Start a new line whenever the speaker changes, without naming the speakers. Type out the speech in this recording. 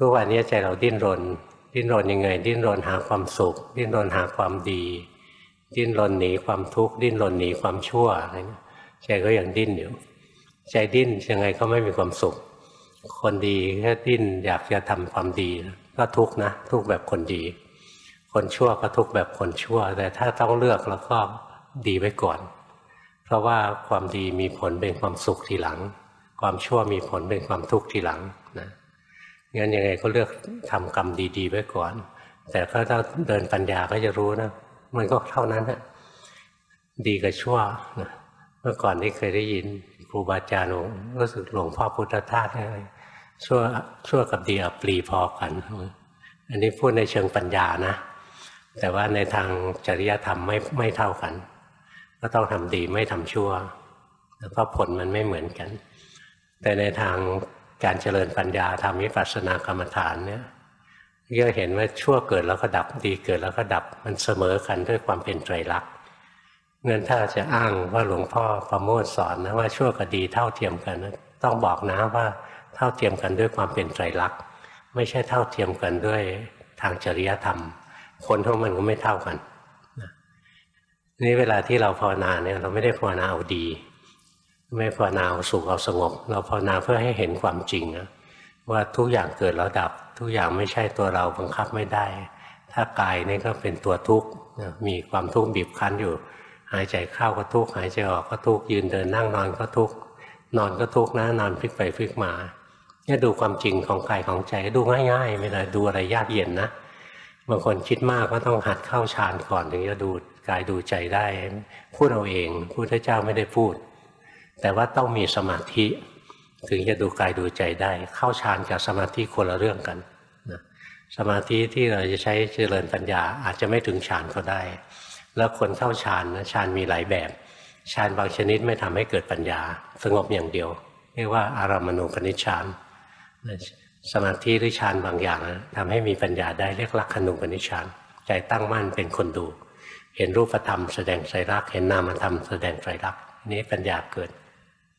ทุกวันนี้ใจเราดิ้นรน ดิ้นรนยังไง ดิ้นรนหาความสุข ดิ้นรนหาความดี ดิ้นรนหนีความทุกข์ดิ้นรนหนีความชั่วอะไรเงี้ยใจก็ยังดิ้นอยู่ ใจดิ้นยังไงก็ไม่มีความสุข คนดีแค่ดิ้นอยากจะทำความดีก็ทุกข์นะทุกข์แบบคนดี คนชั่วก็ทุกข์แบบคนชั่ว แต่ถ้าต้องเลือกแล้วก็ดีไว้ก่อน เพราะว่าความดีมีผลเป็นความสุขทีหลัง ความชั่วมีผลเป็นความทุกข์ทีหลังนะ งั้นยังไงก็เลือกทำกรรมดี ๆ ไว้ก่อน แต่ก็ถ้าเดินปัญญาก็จะรู้นะ มันก็เท่านั้นนะดีกับชั่วนะเมื่อก่อนที่เคยได้ยินครูบาอาจารย์บอกรู้สึกหลวงพ่อพุทธทาสอะไรชั่วชั่วกับดีอัปลีพอกัน อันนี้พูดในเชิงปัญญานะ แต่ว่าในทางจริยธรรมไม่ไม่เท่ากัน ก็ต้องทำดีไม่ทำชั่ว แล้วก็ผลมันไม่เหมือนกัน แต่ในทาง การเจริญปัญญาทำวิปัสสนากรรมฐานเนี่ยก็เห็นว่าชั่วเกิดแล้วก็ดับดีเกิดแล้วก็ดับมันเสมอกันด้วยความเป็นไตรลักษณ์เงินถ้าจะอ้างว่าหลวงพ่อประโมทสอนนะว่าชั่วกับดีเท่าเทียมกันนะต้องบอกนะว่าเท่าเทียมกันด้วยความเป็นไตรลักษณ์ไม่ใช่เท่าเทียมกันด้วยทางจริยธรรม คนทั้งมันก็ไม่เท่ากันนี่เวลาที่เราภาวนาเนี่ยเราไม่ได้ภาวนาเอาดี ไม่ภาวนาเอาสุขเอาสงบ เราภาวนาเพื่อให้เห็นความจริงนะว่าทุกอย่างเกิดแล้วดับ ทุกอย่างไม่ใช่ตัวเราบังคับไม่ได้ ถ้ากายนี่ก็เป็นตัวทุกข์มีความทุกข์บีบคั้นอยู่ หายใจเข้าก็ทุกข์หายใจออกก็ทุกข์ยืนเดินนั่งนอนก็ทุกข์นอนก็ทุกข์นะนอนพลิกไปพลิกมาเนี่ยดูความจริงของกายของใจดูง่ายๆไม่ได้ดูอะไรยากเย็นนะบางคนคิดมากก็ต้องหัดเข้าฌานก่อนถึงจะดูกายดูใจได้ พูดเอาเองพุทธเจ้าไม่ได้พูด แต่ว่าต้องมีสมาธิถึงจะดูกายดูใจได้ เข้าฌานกับสมาธิคนละเรื่องกันนะสมาธิที่เราจะใช้เจริญปัญญาอาจจะไม่ถึงฌานก็ได้ แล้วคนเข้าฌานนะฌานมีหลายแบบฌานบางชนิดไม่ทำให้เกิดปัญญา สงบอย่างเดียวเรียกว่าอารามณูปนิชฌานสมาธิหรือฌานบางอย่างนะทำให้มีปัญญาได้เรียกลักขณูปนิชฌานใจตั้งมั่นเป็นคนดู เห็นรูปธรรมแสดงไตรลักษณ์เห็นนามธรรมแสดงไตรลักษณ์นี้ปัญญาเกิด